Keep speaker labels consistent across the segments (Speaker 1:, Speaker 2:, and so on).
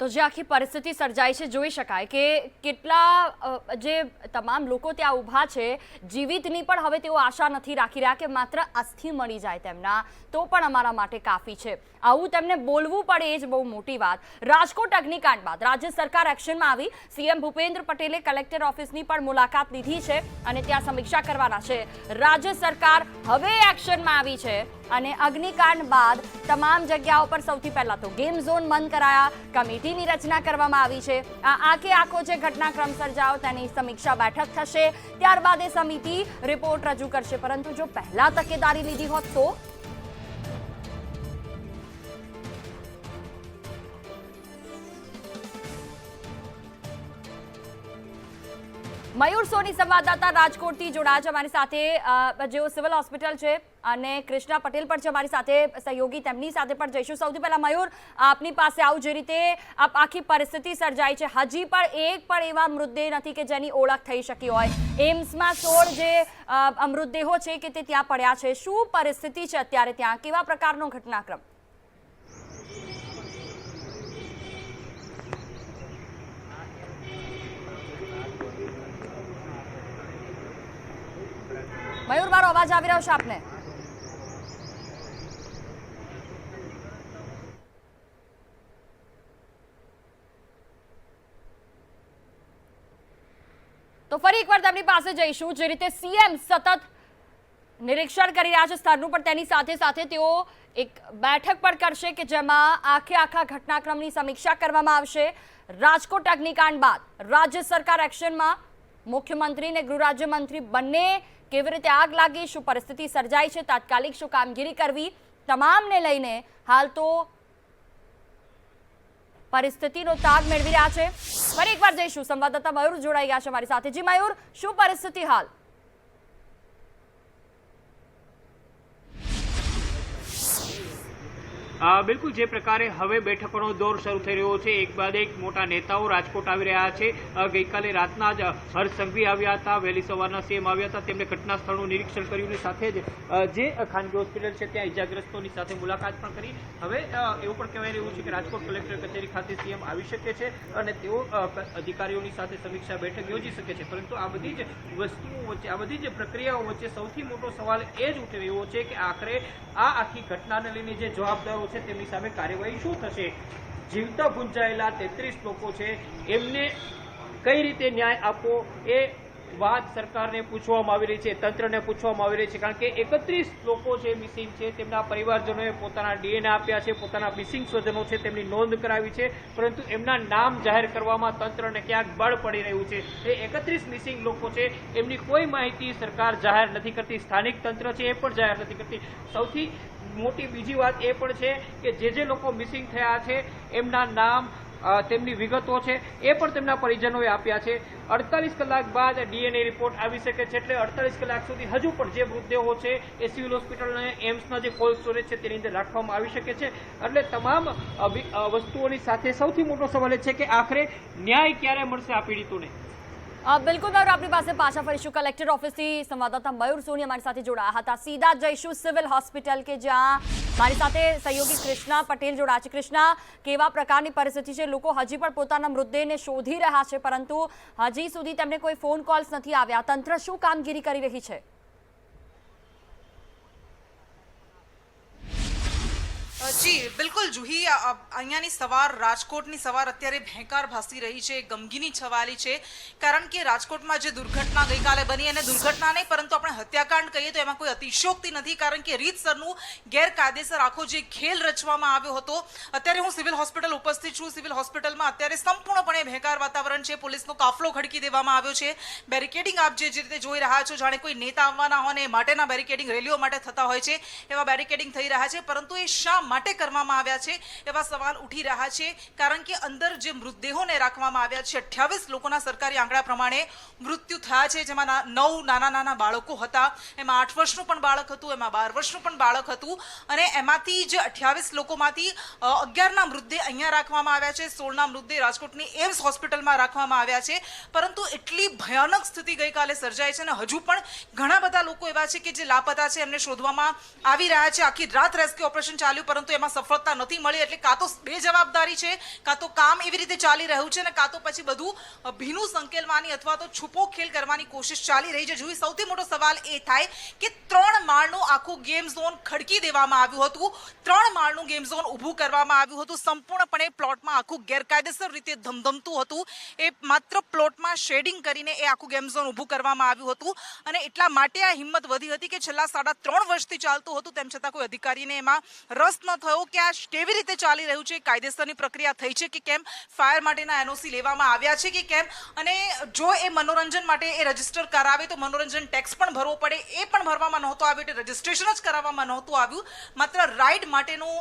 Speaker 1: તો જે આખી પરિસ્થિતિ સર્જાઈ છે, જોઈ શકાય કે કેટલા જે તમામ લોકો ત્યાં ઊભા છે, જીવિતની પણ હવે તેઓ આશા નથી રાખી રહ્યા કે માત્ર અસ્થિ મળી જાય તેમના. તો પણ અમારા માટે કાફી છે. આવું તેમને બોલવું પડે એ જ બહુ મોટી વાત. રાજકોટ અગ્નિકાંડ બાદ રાજ્ય સરકાર એક્શનમાં આવી. સીએમ ભૂપેન્દ્ર પટેલે કલેક્ટર ઓફિસની પણ મુલાકાત લીધી છે અને ત્યાં સમીક્ષા કરવાના છે. રાજ્ય સરકાર હવે એક્શનમાં આવી છે. અને અગ્નિકાંડ બાદ તમામ જગ્યાઓ પર સૌથી પહેલા તો ગેમ ઝોન બંધ કરાયા. કમિટીની રચના કરવામાં આવી છે. આ આખે આખો જે ઘટનાક્રમ સર્જાયો તેની સમીક્ષા બેઠક થશે. ત્યારબાદ એ સમિતિ રિપોર્ટ રજૂ કરશે. પરંતુ જો પહેલા તકેદારી લીધી હોત તો? મયુર સોની સંવાદદાતા રાજકોટથી જોડાયા છે. અમારી સાથે જેઓ સિવિલ હોસ્પિટલ છે અને કૃષ્ણા પટેલ પણ છે અમારી સાથે, સહયોગી તેમની સાથે પણ જઈશું. સૌથી પહેલા મયુર, આપની પાસે આવું જે રીતે આખી પરિસ્થિતિ સર્જાઈ છે, હજી પણ એક પણ એવા મૃતદેહ નથી કે જેની ઓળખ થઈ શકી હોય. એમ્સમાં સોળ જે મૃતદેહો છે કે તે ત્યાં પડ્યા છે. શું પરિસ્થિતિ છે અત્યારે ત્યાં? કેવા પ્રકારનો ઘટનાક્રમ? મયુર, મારો અવાજ આવી રહ્યો છે આપને? તો ફરી એકવાર તેમની પાસે જઈશું. જે રીતે સીએમ સતત નિરીક્ષણ કરી રહ્યા છે સ્થળનું, પણ તેની સાથે સાથે તેઓ એક બેઠક પણ કરશે કે જેમાં આખે આખા ઘટનાક્રમની સમીક્ષા કરવામાં આવશે. રાજકોટ અગ્નિકાંડ બાદ રાજ્ય સરકાર એક્શનમાં મુખ્યમંત્રી અને ગૃહ રાજ્યમંત્રી બંને કેવી રીતે આગ લાગી, શું પરિસ્થિતિ સર્જાઈ છે, તાત્કાલિક શું કામગીરી કરવી, તમામને લઈને હાલ તો પરિસ્થિતિનો તાગ મેળવી રહ્યા છે. ફરી એકવાર જઈશું. સંવાદદાતા મયુર જોડાઈ ગયા છે મારી સાથે. જી મયુર, શું પરિસ્થિતિ હાલ?
Speaker 2: બિલકુલ જે પ્રકારે હવે બેઠકોનો દોર શરૂ થઈ રહ્યો છે, એક બાદ એક મોટા નેતાઓ રાજકોટ આવી રહ્યા છે. ગઈકાલે રાતના જ હર્ષ સંઘવી આવ્યા હતા, વહેલી સવારના સીએમ આવ્યા હતા, તેમણે ઘટના સ્થળનું નિરીક્ષણ કર્યું અને સાથે જ જે ખાનગી હોસ્પિટલ છે ત્યાં ઇજાગ્રસ્તોની સાથે મુલાકાત પણ કરી. હવે એવું પણ કહેવાય રહ્યું છે કે રાજકોટ કલેક્ટર કચેરી ખાતે સીએમ આવી શકે છે અને તેઓ અધિકારીઓની સાથે સમીક્ષા બેઠક યોજી શકે છે. પરંતુ આ બધી જ વસ્તુઓ વચ્ચે, આ બધી જ પ્રક્રિયાઓ વચ્ચે સૌથી મોટો સવાલ એ જ ઉઠી રહ્યો છે કે આખરે આ આખી ઘટનાને લઈને જે જવાબદારો છે, તેમની સામે કાર્યવાહી શું થશે? જીવતા ગુંજાયેલા તેત્રીસ લોકો છે, એમને કઈ રીતે ન્યાય આપવો એ વાત સરકારને પૂછવામાં આવી રહી છે, તંત્રને પૂછવામાં આવી રહી છે, કારણ કે એકત્રીસ લોકો જે મિસિંગ છે, તેમના પરિવારજનોએ પોતાના ડીએનએ આપ્યા છે, પોતાના મિસિંગ સ્વજનો છે, તેમની નોંધ કરાવી છે, પરંતુ એમના નામ જાહેર કરવામાં તંત્રને ક્યાંક બળ પડી રહ્યું છે. એ એકત્રીસ મિસિંગ લોકો છે, એમની કોઈ માહિતી સરકાર જાહેર નથી કરતી, સ્થાનિક તંત્ર છે, એ પણ જાહેર નથી કરતી. સૌથી મોટી બીજી વાત એ પણ છે કે જે જે લોકો મિસિંગ થયા છે, એમના નામ તેમની વિગતો છે, એ પણ તેમના પરિજનોએ આપ્યા છે. અડતાલીસ કલાક બાદ ડીએનએ રિપોર્ટ આવી શકે છે એટલે અડતાલીસ કલાક સુધી હજુ પણ જે મૃતદેહો છે એ સિવિલ હોસ્પિટલ અને એમ્સના જે કોલ્ડ સ્ટોરેજ છે તેની અંદર રાખવામાં આવી શકે છે. એટલે તમામ વસ્તુઓની સાથે સૌથી મોટો સવાલ એ છે કે આખરે ન્યાય ક્યારે મળશે આ પીડિતોને?
Speaker 1: બિલકુલ મયુર આપણી પાસે પાછા ફરીશું કલેક્ટર ઓફિસથી સંવાદદાતા મયુર સોની અમારી સાથે જોડાયા હતા સીધા જઈશું સિવિલ હોસ્પિટલ કે જ્યાં મારી સાથે સહયોગી કૃષ્ણા પટેલ જોડાયા છે કૃષ્ણા કેવા પ્રકારની પરિસ્થિતિ છે લોકો હજી પણ પોતાના મૃતદેહને શોધી રહ્યા છે પરંતુ હજી સુધી તેમને કોઈ ફોન કોલ્સ નથી આવ્યા તંત્ર શું કામગીરી કરી રહી છે
Speaker 3: જી, બિલકુલ. જુહી અહીંયાની સવાર, રાજકોટની સવાર અત્યારે ભેંકાર ભાસી રહી છે, ગમગીની છવાલી છે. કારણ કે રાજકોટમાં જે દુર્ઘટના ગઈકાલે બની અને દુર્ઘટના નહીં, પરંતુ આપણે હત્યાકાંડ કહીએ તો એમાં કોઈ અતિશોક્તિ નથી, કારણ કે રીતસરનું ગેરકાયદેસર આખો જે ખેલ રચવામાં આવ્યો હતો, અત્યારે હું સિવિલ હોસ્પિટલ ઉપસ્થિત છું. સિવિલ હોસ્પિટલમાં અત્યારે સંપૂર્ણપણે ભેંકાર વાતાવરણ છે. પોલીસનો કાફલો ખડકી દેવામાં આવ્યો છે. બેરિકેડિંગ આપ જે રીતે જોઈ રહ્યા છો, જાણે કોઈ નેતા આવવાના હોય ને માટેના બેરિકેડિંગ રેલીઓ માટે થતા હોય છે, એવા બેરિકેડિંગ થઈ રહ્યા છે. પરંતુ એ શા માટે કરવામાં આવ્યા છે એવા સવાલ ઉઠી રહ્યા છે. કારણ કે અંદર જે મૃતદેહોને રાખવામાં આવ્યા છે, અઠ્યાવીસ લોકોના સરકારી આંકડા પ્રમાણે મૃત્યુ થયા છે. જેમાં નવ નાના નાના બાળકો હતા. એમાં આઠ વર્ષનું પણ બાળક હતું, એમાં બાર વર્ષનું પણ બાળક હતું. અને એમાંથી જે અઠ્યાવીસ લોકોમાંથી અગિયારના મૃતદેહ અહીંયા રાખવામાં આવ્યા છે. સોળના મૃતદેહ રાજકોટની એમ્સ હોસ્પિટલમાં રાખવામાં આવ્યા છે. પરંતુ એટલી ભયાનક સ્થિતિ ગઈકાલે સર્જાઈ છે અને હજુ પણ ઘણા બધા લોકો એવા છે કે જે લાપતા છે, એમને શોધવામાં આવી રહ્યા છે. આખી રાત રેસ્ક્યુ ઓપરેશન ચાલ્યું પરંતુ પરંતુ એમાં સફળતા નથી મળી એટલે કાં તો બે જવાબદારી છે, કાં તો કામ એવી રીતે ચાલી રહ્યું છે અને કાં તો પછી બધું ભીનું સંકેલવાની અથવા તો છુપો ખેલ કરવાની કોશિશ ચાલી રહી છે. જોઈ સૌથી મોટો સવાલ એ થાય કે ત્રણ માળનું આખું ગેમ ઝોન ખડકી દેવામાં આવ્યું હતું, ત્રણ માળનું ગેમ ઝોન ઊભું કરવામાં આવ્યું હતું, સંપૂર્ણપણે પ્લોટમાં આખું ગેરકાયદેસર રીતે ધમધમતું હતું. એ માત્ર પ્લોટમાં શેડિંગ કરીને એ આખું ગેમ ઝોન ઊભું કરવામાં આવ્યું હતું અને એટલા માટે આ હિંમત વધી હતી કે છેલ્લા સાડા ત્રણ વર્ષથી ચાલતું હતું, તેમ છતાં કોઈ અધિકારીને એમાં રસ ન થયો કે આ કેવી રીતે ચાલી રહ્યું છે? કાયદેસરની પ્રક્રિયા થઈ છે કે કેમ? ફાયર માટેના એનઓસી લેવામાં આવ્યા છે કે કેમ? અને જો એ મનોરંજન માટે એ રજિસ્ટર કરાવે તો મનોરંજન ટેક્સ પણ ભરવો પડે, એ પણ ભરવામાં નહોતો આવ્યો એટલે રજીસ્ટ્રેશન જ કરાવવામાં નહોતું આવ્યું. માત્ર રાઇડ માટેનું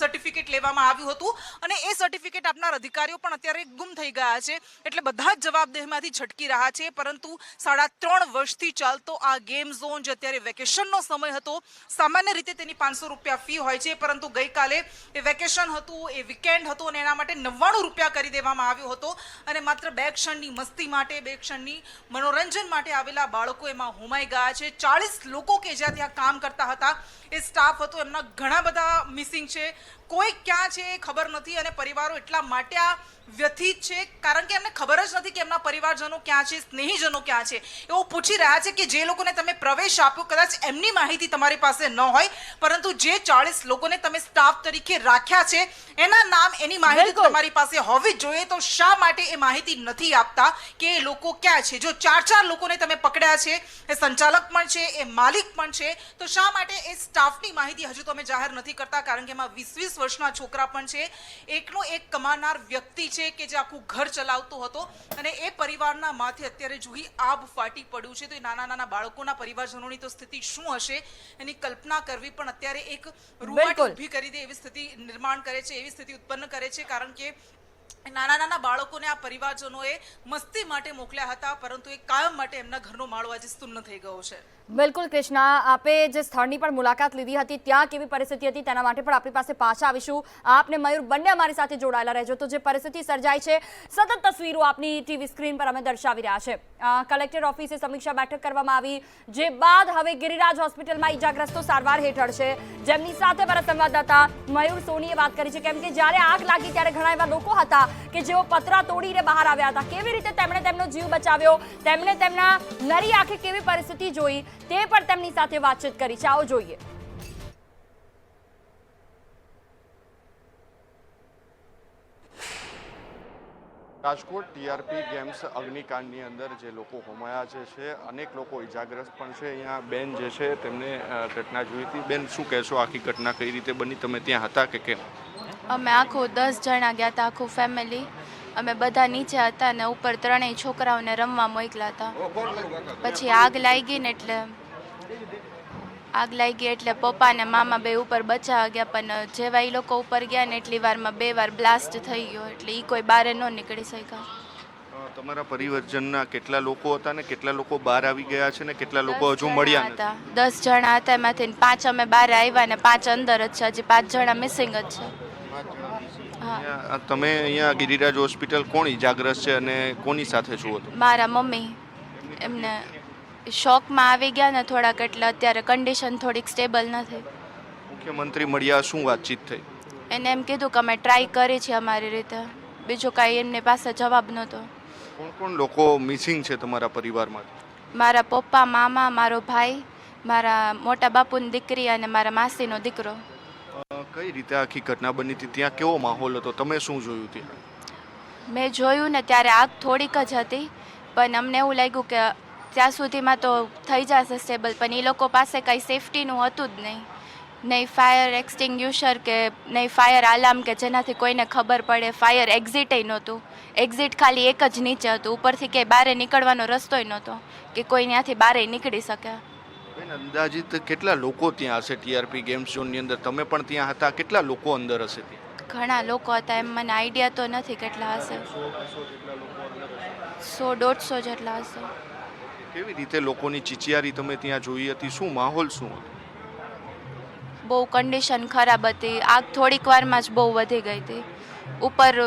Speaker 3: સર્ટિફિકેટ લેવામાં આવ્યું હતું અને એ સર્ટિફિકેટ આપનાર અધિકારીઓ પણ અત્યારે ગુમ થઈ ગયા છે એટલે બધા જ જવાબદેહીમાંથી છટકી રહ્યા છે. પરંતુ સાડા ત્રણ વર્ષથી ચાલતો આ ગેમ ઝોન જે અત્યારે વેકેશનનો સમય હતો, સામાન્ય રીતે તેની પાંચસો રૂપિયા ફી હોય છે, પરંતુ ગઈકાલે એ વેકેશન હતું, એ વીકેન્ડ હતું અને એના માટે નવ્વાણું રૂપિયા કરી દેવામાં આવ્યો હતો. અને માત્ર બે ક્ષણની મસ્તી માટે, બે ક્ષણની મનોરંજન માટે આવેલા બાળકો એમાં હોમાઈ ગયા છે. ચાળીસ લોકો કે જ્યાં ત્યાં કામ કરતા હતા. એ સ્ટાફ હતો, એમના ઘણા બધા મિસિંગ છે. કોઈ ક્યાં છે એ ખબર નથી અને પરિવારો એટલા માટે આ વ્યથિત છે કારણ કે એમને ખબર જ નથી કે એમના પરિવારજનો ક્યાં છે સ્નેહીજનો ક્યાં છે એવું પૂછી રહ્યા છે કે જે લોકોને તમે પ્રવેશ આપ્યો કદાચ એમની માહિતી તમારી પાસે ન હોય પરંતુ જે ચાળીસ લોકોને તમે સ્ટાફ તરીકે રાખ્યા છે એના નામ એની માહિતી. તમારી પાસે હોવી જ જોઈએ તો શા માટે એ માહિતી નથી આપતા કે એ લોકો ક્યાં છે જો ચાર ચાર લોકોને તમે પકડ્યા છે એ સંચાલક પણ છે એ માલિક પણ છે તો શા માટે એ સ્ટાફની માહિતી હજુ તમે જાહેર નથી કરતા કારણ કે એમાં વીસ વીસ વર્ષના છોકરા પણ છે. એકનો એક કમાનાર વ્યક્તિ છે કે જે આખું ઘર ચલાવતો હતો અને એ પરિવારના માથે અત્યારે જુહી આબ ફાટી પડ્યું છે. તો એ નાના નાના બાળકોના પરિવારજનોની તો સ્થિતિ શું હશે? એની કલ્પના કરવી પણ અત્યારે એક રૂવાટી. ઊભી કરી દે એવી સ્થિતિ નિર્માણ કરે છે એવી સ્થિતિ ઉત્પન્ન કરે છે. કારણ કે નાના નાના બાળકોને આ પરિવારજનોએ મસ્તી માટે મોકલ્યા હતા પરંતુ એ કાયમ માટે એમના ઘરનો માળો આજે સ્તુન્ન થઈ ગયો છે.
Speaker 1: બિલકુલ કૃષ્ણા, આપે જે સ્થળની પણ મુલાકાત લીધી હતી, ત્યાં કેવી પરિસ્થિતિ હતી, તેના માટે પણ આપણી પાસે પાછા આવીશું. આપને મયુર બંને અમારી સાથે જોડાયેલા રહેજો. તો જે પરિસ્થિતિ સર્જાઈ છે, સતત તસવીરો આપની ટીવી સ્ક્રીન પર અમે દર્શાવી રહ્યા છે. કલેક્ટર ઓફિસે સમીક્ષા બેઠક કરવામાં આવી, જે બાદ હવે ગિરિરાજ હોસ્પિટલમાં ઈજાગ્રસ્તો સારવાર હેઠળ છે. જેમની સાથે મારા સંવાદદાતા મયુર સોનીએ વાત કરી છે કેમ કે જ્યારે આગ લાગી ત્યારે ઘણા એવા લોકો હતા કે જેઓ પતરા તોડીને બહાર આવ્યા હતા. કેવી રીતે તેમણે તેમનો જીવ બચાવ્યો? તેમણે તેમના નરી આંખે કેવી પરિસ્થિતિ જોઈ? તે પણ તેમની સાથે વાતચીત કરી છે. આવો જોઈએ.
Speaker 4: રાજકોટ ટીઆરપી ગેમ્સ અગ્નિકાંડની અંદર જે લોકો હોમાયા છે છે અનેક લોકો ઇજાગ્રસ્ત પણ છે. અહીંયા બેન જે છે તેમને ઘટના જોઈ હતી. બેન શું કહેશો? આખી ઘટના કઈ રીતે બની? તમે ત્યાં હતા કે કેમ?
Speaker 5: અમે આખું દસ જણા ગયા હતા આખું ફેમિલી અમે બધા નીચે હતા ને ઉપર ત્રણેય છોકરાઓને રમવા મોકલા હતા. પછી આગ લાગી ને એટલે આગ લાગી એટલે પપ્પા ને મામા બે ઉપર બચાવા ગયા પણ જેવા એ લોકો ઉપર ગયા ને એટલી વારમાં બે વાર બ્લાસ્ટ થઈ ગયો એટલે એ કોઈ બહાર ન નીકળી શક્યા.
Speaker 4: તમારા પરિવારજનના કેટલા લોકો હતા ને કેટલા લોકો બહાર આવી ગયા છે ને કેટલા લોકો હજુ મળ્યા
Speaker 5: હતા. દસ જણા હતા એમાંથી પાંચ અમે બહાર આવ્યા ને પાંચ અંદર જ છે હજી પાંચ જણા મિસિંગ જ છે.
Speaker 4: તમે અહીંયા ગિરિરાજ હોસ્પિટલ કોણ ઇજાગ્રસ્ત છે અને કોની સાથે છો
Speaker 5: મારા મમ્મી. એમને શોકમાં આવી ગયા ને થોડાક એટલે અત્યારે કન્ડિશન થોડીક સ્ટેબલ નથી
Speaker 4: મુખ્યમંત્રી મળ્યા શું વાતચીત થઈ?
Speaker 5: એને એમ કીધું કે અમે ટ્રાય કરી છે અમારી રીતે. બીજો કાંઈ એમની પાસે જવાબ નહોતો.
Speaker 4: કોણ કોણ લોકો મિસિંગ છે તમારા પરિવારમાંથી?
Speaker 5: મારા પપ્પા મામા મારો ભાઈ મારા મોટા બાપુની દીકરી અને મારા માસીનો દીકરો.
Speaker 4: કઈ રીતે આખી ઘટના બની હતી? ત્યાં કેવો માહોલ હતો? તમે શું જોયું ત્યાં?
Speaker 5: મેં જોયું ને ત્યારે આગ થોડીક જ હતી, પણ અમને એવું લાગ્યું કે ત્યાં સુધીમાં તો થઈ જશે સ્ટેબલ પણ એ લોકો પાસે કંઈ સેફટીનું હતું જ નહીં. નહીં ફાયર એક્સટિંગ્યુશર કે નહીં ફાયર આલાર્મ કે જેનાથી કોઈને ખબર પડે ફાયર એક્ઝિટે નહોતું. એક્ઝિટ ખાલી એક જ નીચે હતું, ઉપરથી કે બારે નીકળવાનો રસ્તોય નહોતો કે કોઈ ત્યાંથી બારે નીકળી શકે.
Speaker 4: બેન અંદાજિત કેટલા લોકો ત્યાં હશે ટીઆરપી ગેમ ઝોનની અંદર? તમે પણ ત્યાં હતા કેટલા લોકો અંદર હશે ત્યાં?
Speaker 5: ઘણા લોકો હતા એમ મને આઈડિયા તો નથી કેટલા હશે. સો દોઢસો જેટલા હશે.
Speaker 4: કેવી રીતે લોકોની ચિચિયારી તમે ત્યાં જોઈ હતી? શું માહોલ શું હતો?
Speaker 5: બહુ કન્ડિશન ખરાબ હતી. આગ થોડીક વારમાં જ બહુ વધી ગઈ હતી. ઉપર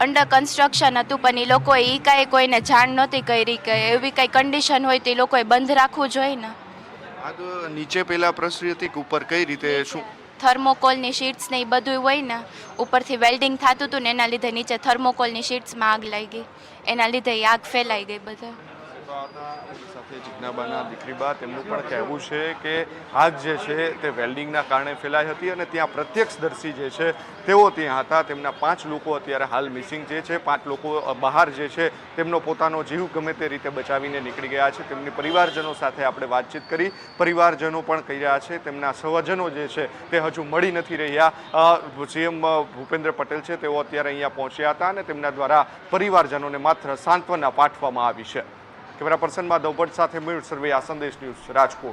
Speaker 5: અંડર કન્સ્ટ્રક્શન હતું પણ એ લોકોએ એ કાંઈ કોઈને જાણ નહોતી કરી કે એવી કાંઈ કન્ડિશન હોય તો એ લોકોએ બંધ રાખવું જોઈએ ને?
Speaker 4: આગ નીચે પેલા પ્રસરી હતી કે ઉપર કઈ રીતે શું?
Speaker 5: થર્મોકોલની શીટ્સ ને એ બધું હોય ને ઉપરથી વેલ્ડિંગ થતું હતું ને એના લીધે નીચે થર્મોકોલની શીટ્સમાં આગ લાગી. એના લીધે એ આગ ફેલાઈ ગઈ બધા.
Speaker 4: સાથે જિજ્ઞાબાના દીકરીબા તેમનું પણ કહેવું છે કે આગ જે છે તે વેલ્ડિંગના કારણે ફેલાઈ હતી અને ત્યાં પ્રત્યક્ષદર્શી જે છે તેઓ ત્યાં હતા. તેમના પાંચ લોકો અત્યારે હાલ મિસિંગ જે છે, પાંચ લોકો બહાર જે છે તેમનો પોતાનો જીવ ગમે તે રીતે બચાવીને નીકળી ગયા છે. તેમની પરિવારજનો સાથે આપણે વાતચીત કરી. પરિવારજનો પણ કહી રહ્યા છે. તેમના સ્વજનો જે છે તે હજુ મળી નથી રહ્યા. સીએમ ભૂપેન્દ્ર પટેલ છે તેઓ અત્યારે અહીંયા પહોંચ્યા હતા અને તેમના દ્વારા પરિવારજનોને માત્ર સાંત્વના પાઠવવામાં આવી છે. કેમેરા પર્સન માધવ ભટ્ટ સાથે મયુર સરવૈયા સંદેશ ન્યૂઝ રાજકોટ.